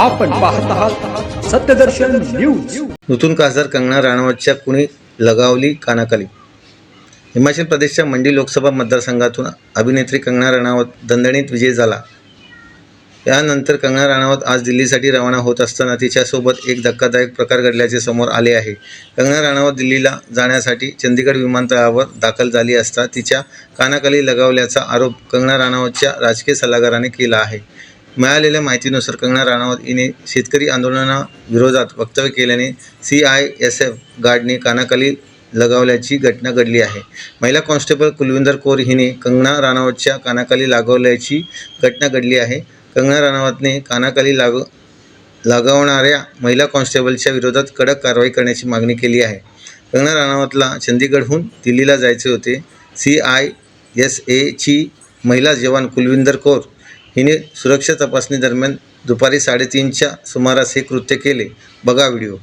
आपण पाहत आहात सत्यदर्शन न्यूज. नूतन खासदार कंगना राणावतच्या कुणी लगावली कानाखाली? हिमाचल प्रदेशच्या मंडी लोकसभा मतदारसंघातून अभिनेत्री कंगना राणावत दणदणीत विजय झाला. यानंतर कंगना राणावत आज दिल्लीसाठी रवाना होत असताना तिच्यासोबत एक धक्कादायक प्रकार घडल्याचे समोर आले आहे. कंगना राणावत दिल्लीला जाण्यासाठी चंदीगड विमानतळावर दाखल झाली असता तिच्या कानाखाली लगावल्याचा आरोप कंगना राणावतच्या राजकीय सल्लागाराने केला आहे. मिळालेल्या माहितीनुसार कंगना राणावत हिने शेतकरी आंदोलनाविरोधात वक्तव्य केल्याने सी आय एस एफ गार्डने कानाखाली लगावल्याची घटना घडली आहे. महिला कॉन्स्टेबल कुलविंदर कौर हिने कंगना राणावतच्या कानाखाली लागवल्याची घटना घडली आहे. कंगना राणावतने कानाखाली लाग लागावणाऱ्या महिला कॉन्स्टेबलच्या विरोधात कडक कारवाई करण्याची मागणी केली आहे. कंगना राणावतला चंदीगडहून दिल्लीला जायचे होते. सी आय एस एची महिला जवान कुलविंदर कौर हिने सुरक्षा तपासणीदरम्यान दुपारी साडेतीनच्या सुमारास हे कृत्य केले. बघा व्हिडिओ.